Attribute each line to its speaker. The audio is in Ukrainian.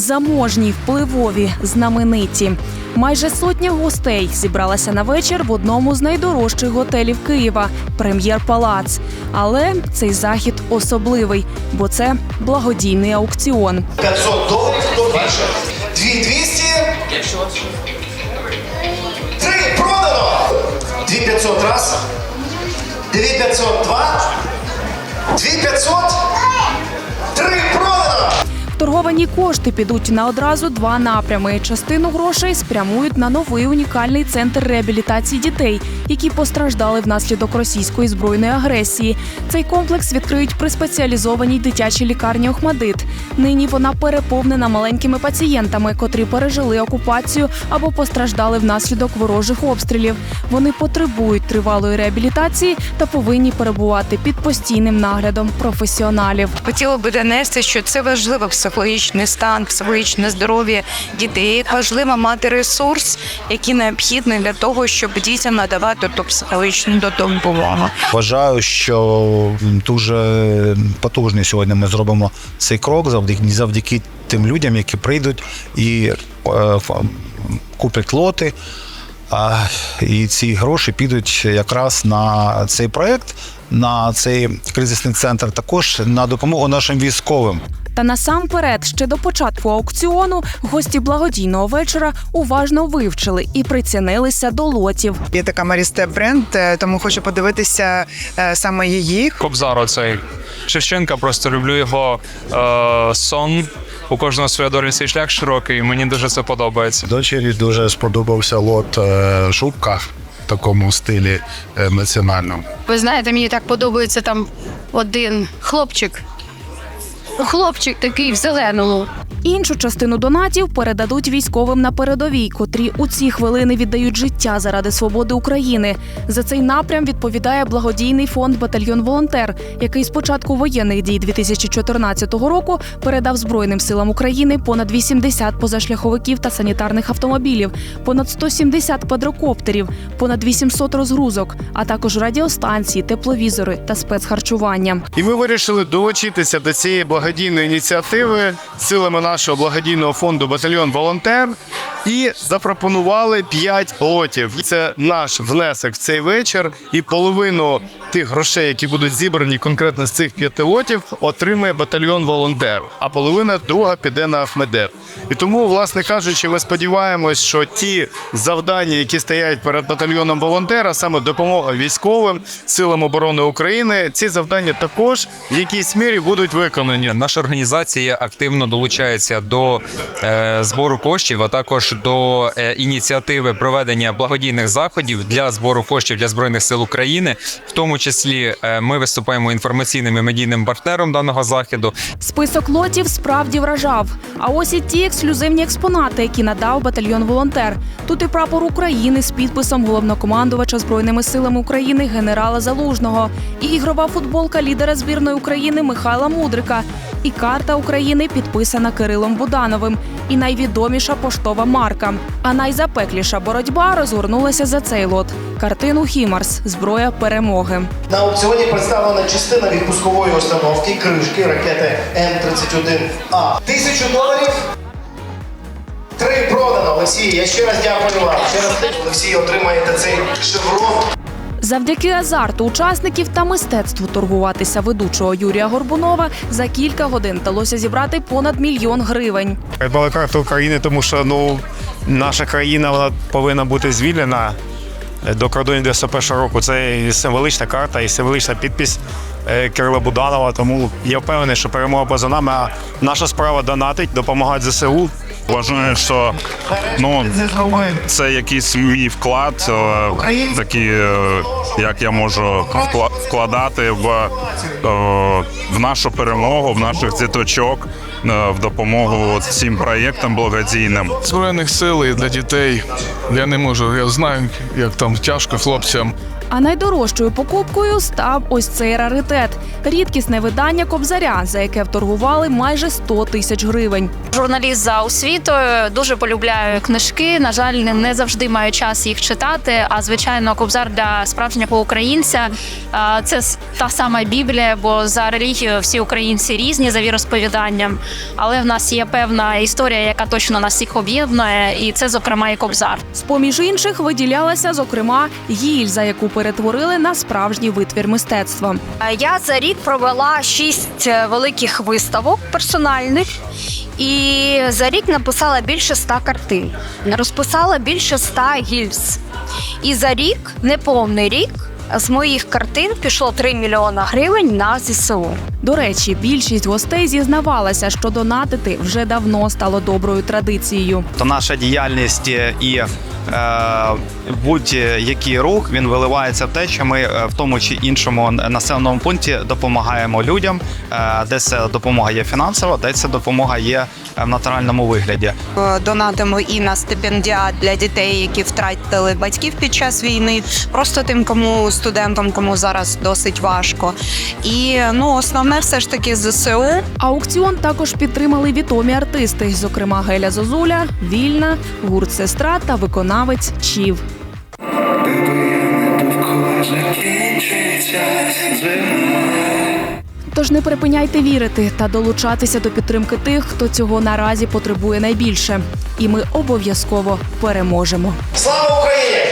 Speaker 1: Заможні, впливові, знамениті. Майже сотня гостей зібралася на вечір в одному з найдорожчих готелів Києва Прем'єр Палац. Але цей захід особливий, бо це благодійний аукціон.
Speaker 2: 500 доларів, хто більше? 2200. Три, продано. 2500 раз. 2500 два. 2500. Три,
Speaker 1: кошти підуть на одразу два напрями. Частину грошей спрямують на новий унікальний центр реабілітації дітей, які постраждали внаслідок російської збройної агресії. Цей комплекс відкриють при спеціалізованій дитячій лікарні Охмадит. Нині вона переповнена маленькими пацієнтами, котрі пережили окупацію або постраждали внаслідок ворожих обстрілів. Вони потребують тривалої реабілітації та повинні перебувати під постійним наглядом професіоналів.
Speaker 3: Хотіла би донести, що це важливо психологічний стан, психологічне здоров'я дітей. Важливо мати ресурс, який необхідний для того, щоб дітям надавати ту психологічну допомогу.
Speaker 4: Вважаю, що дуже потужний сьогодні ми зробимо цей крок завдяки завдяки тим людям, які прийдуть і е, куплять лоти. А, і ці гроші підуть якраз на цей проект, на цей кризисний центр, також на допомогу нашим військовим.
Speaker 1: Та насамперед, ще до початку аукціону, гості благодійного вечора уважно вивчили і прицінилися до лотів.
Speaker 5: Є така Марістеп бренд, е, тому хочу подивитися е, саме її.
Speaker 6: Кобзар оцей Шевченка, просто люблю його е, сон. У кожного своя доля свій шлях широкий, і мені дуже це подобається.
Speaker 7: Дочері дуже сподобався лот е, шубка в такому стилі е, національному.
Speaker 8: Ви знаєте, мені так подобається там один хлопчик. Хлопчик такий в зеленому.
Speaker 1: Іншу частину донатів передадуть військовим на передовій, котрі у ці хвилини віддають життя заради свободи України. За цей напрям відповідає благодійний фонд Батальйон Волонтер, який з початку воєнних дій 2014 року передав Збройним силам України понад 80 позашляховиків та санітарних автомобілів, понад 170 квадрокоптерів, понад 800 розгрузок, а також радіостанції, тепловізори та спецхарчування.
Speaker 9: І ми вирішили долучитися до цієї благодійної ініціативи силами нашого благодійного фонду Батальйон Волонтер і запропонували 5 лотів. Це наш внесок в цей вечір, і половину тих грошей, які будуть зібрані конкретно з цих п'яти лотів, отримає батальйон Волонтер, а половина друга піде на Ахмедет. І тому, власне кажучи, ми сподіваємось, що ті завдання, які стоять перед батальйоном волонтера, саме допомога військовим силам оборони України, ці завдання також в якійсь мірі будуть виконані.
Speaker 10: Наша організація активно долучається до е, збору коштів, а також до е, ініціативи проведення благодійних заходів для збору коштів для збройних сил України. В тому числі е, ми виступаємо інформаційним і медійним партнером даного заходу.
Speaker 1: Список лотів справді вражав. А ось і ті ексклюзивні експонати, які надав батальйон волонтер. Тут і прапор України з підписом головнокомандувача збройними силами України генерала Залужного, і ігрова футболка лідера збірної України Михайла Мудрика, і карта України підписана Кирилом Будановим, і найвідоміша поштова марка. А найзапекліша боротьба розгорнулася за цей лот. Картину Хімарс зброя перемоги.
Speaker 2: На аукціоні представлена частина від пускової установки кришки ракети М31А. Тисячу доларів. Три продано, Олексій. Я ще раз дякую вам. Ще раз Олексій отримаєте цей шеврон.
Speaker 1: Завдяки азарту учасників та мистецтву торгуватися ведучого Юрія Горбунова за кілька годин вдалося зібрати понад мільйон гривень.
Speaker 9: Придбали карту України, тому що ну наша країна вона повинна бути звільнена до кордонів 91 року. Це і символічна карта і символічна підпись е, Кирила Буданова. Тому я впевнений, що перемога поза нами. А наша справа донатить, допомагати ЗСУ.
Speaker 7: Вважаю, що ну, це якийсь мій вклад, е, такий, е, як я можу вкла- вкладати в, е, в нашу перемогу, в наших діточок, в допомогу цим проєктам благодійним.
Speaker 6: Збройних сил і для дітей. Я не можу. Я знаю, як там тяжко хлопцям.
Speaker 1: А найдорожчою покупкою став ось цей раритет рідкісне видання кобзаря, за яке вторгували майже 100 тисяч гривень.
Speaker 8: Журналіст за освітою дуже полюбляю книжки. На жаль, не завжди маю час їх читати. А звичайно, кобзар для справжнього українця це та сама Біблія, бо за релігією всі українці різні за віросповіданням. Але в нас є певна історія, яка точно нас всіх об'єднує, і це, зокрема, і кобзар.
Speaker 1: З поміж інших виділялася, зокрема, гільза, яку перетворили на справжній витвір мистецтва.
Speaker 11: Я за рік провела шість е, великих виставок персональних. І за рік написала більше ста картин, розписала більше ста гільз. І за рік, неповний рік, з моїх картин пішло 3 мільйона гривень на ЗСУ.
Speaker 1: До речі, більшість гостей зізнавалася, що донатити вже давно стало доброю традицією.
Speaker 12: то наша діяльність і е, будь-який рух він виливається в те, що ми е, в тому чи іншому населеному пункті допомагаємо людям, е, де це допомога є фінансова, де ця допомога є е, в натуральному вигляді.
Speaker 3: Донатимо і на стипендіат для дітей, які втратили батьків під час війни, просто тим, кому студентам, кому зараз досить важко. І ну основне все ж таки ЗСУ.
Speaker 1: Аукціон також підтримали відомі артисти, зокрема Геля Зозуля, Вільна, гурт Сестра та виконавець Чів. Тож не припиняйте вірити та долучатися до підтримки тих, хто цього наразі потребує найбільше. І ми обов'язково переможемо.
Speaker 2: Слава Україні!